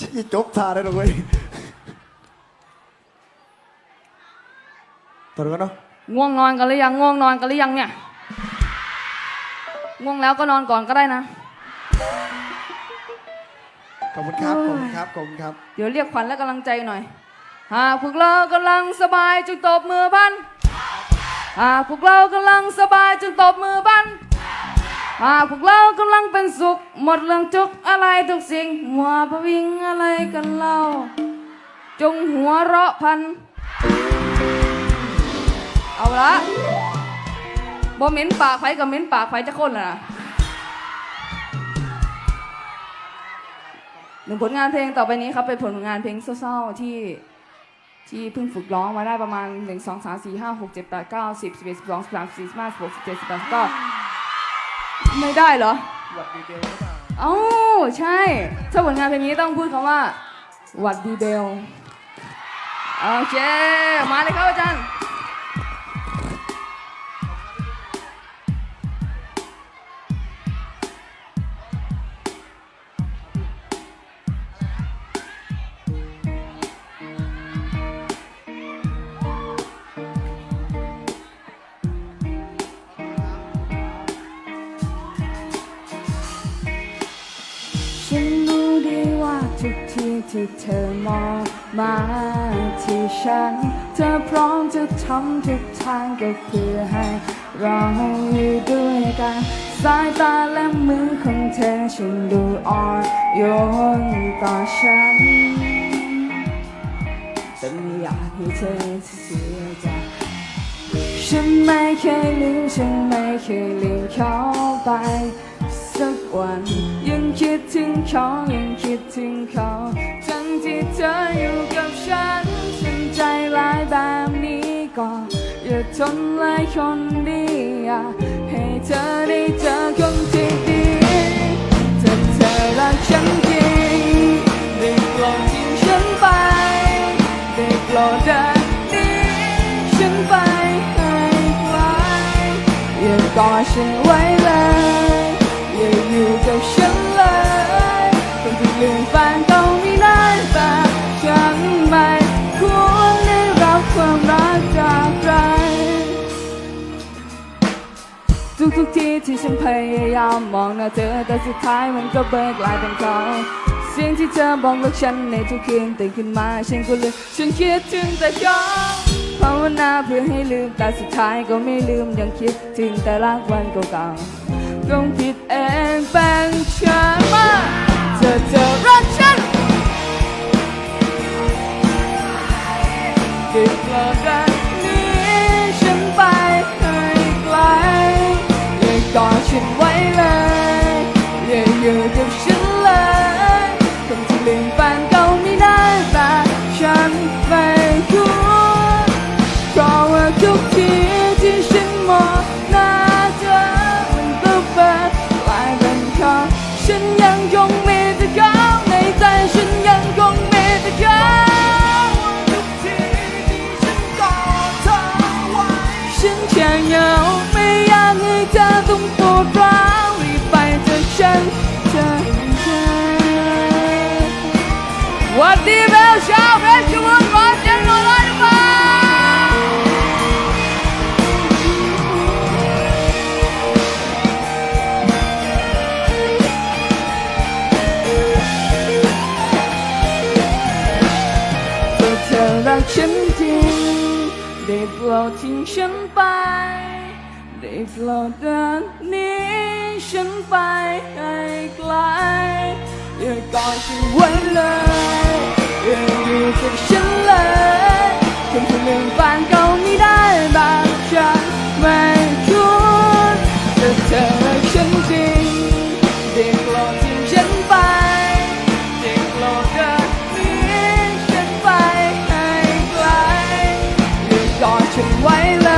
ชี้จบทาได้หรอกเว้ยตัวกันเนาะง่วงนอนกันหรือยังง่วงนอนกันหรือยังเนี่ย ง่วงแล้วก็นอนก่อนก็ได้นะ ขอบคุณครับ ขอบคุณครับ ขอบคุณครับ เดี๋ยวเรียกขวัญและกำลังใจหน่อย หากพวกเรากำลังสบายจงตบมือพันหากพวกเรากำลังสบายจงตบมือพัน หาพวกเรากำลังเป็นสุข หมดเรื่องจุกอะไรทุกสิ่งหัวพวิงอะไรกันเล่า จงหัวเราะพัน เอาละบ่เหม็นปากไฟกับเหม็นปากไฟจะคนละนะหนึ่งผลงานเพลงต่อไปนี้ครับเป็นผลงานเพลงเศร้าๆที่ที่เพิ่งฝึกร้องมาได้ประมาณ 1 2 3 4 5 6 7 8 9 10 11 12 13 14 15 16 17 18ก็ ไม่ได้เหรอ หวัดดีเบลหรือเปล่าเอ้าใช่ ถ้าผลงานเพลงนี้ต้องพูดคำว่าหวัดดีเบล โอเค มาเลยครับอาจารย์ ทุกทีที่เธอมองมาที่ฉัน เธอพร้อมจะทำทุกทางก็เพื่อให้เราอยู่ด้วยกัน สายตาและมือของเธอฉันดูอ่อนโยนต่อฉัน แต่ไม่อยากให้เธอเสียใจ ฉันไม่เคยลืมฉันไม่เคยลืมเขาไป สักวันยังคิดถึงเขายังคิด ถึงเขา ทั้งที่เธออยู่กับฉัน ฉันใจร้ายแบบนี้ก็อย่าทนเลยคนดีอยากให้เธอได้เจอคนที่ดีถ้าเธอรักฉันจริงได้โปรดทิ้งฉันไปได้โปรดเดินหนีฉันไปให้ไกลอย่ากอดฉันไว้เลย ทุกทุกทีที่ฉันพยายามมองหน้าเธอ แต่สุดท้ายมันก็เบิกลายเป็นเขาเสียงที่เธอบอกรักฉันในทุกคืนตื่นขึ้นมาฉันก็ลืมฉันคิดถึงแต่ยอมภาวนาเพื่อให้ลืมแต่สุดท้ายก็ไม่ลืมยังคิดถึงแต่รักวันเก่าๆต้องผิดเองแปลง ฉันยังคงมีแต่เขาในใจฉันยังคงมีแต่เขาทุกทีที่ฉันกอดเธอไว้ฉันแค่เหงาไม่อยากให้เธอต้องปวดร้าวรีบไปจากฉันจากฉันหวัดดีเบลชาวเพชรบูร ดทิ้งฉันไป ได้โปรดเดินนี้ฉันไปให้ไกลอย่ากอดฉันไว้เลย way.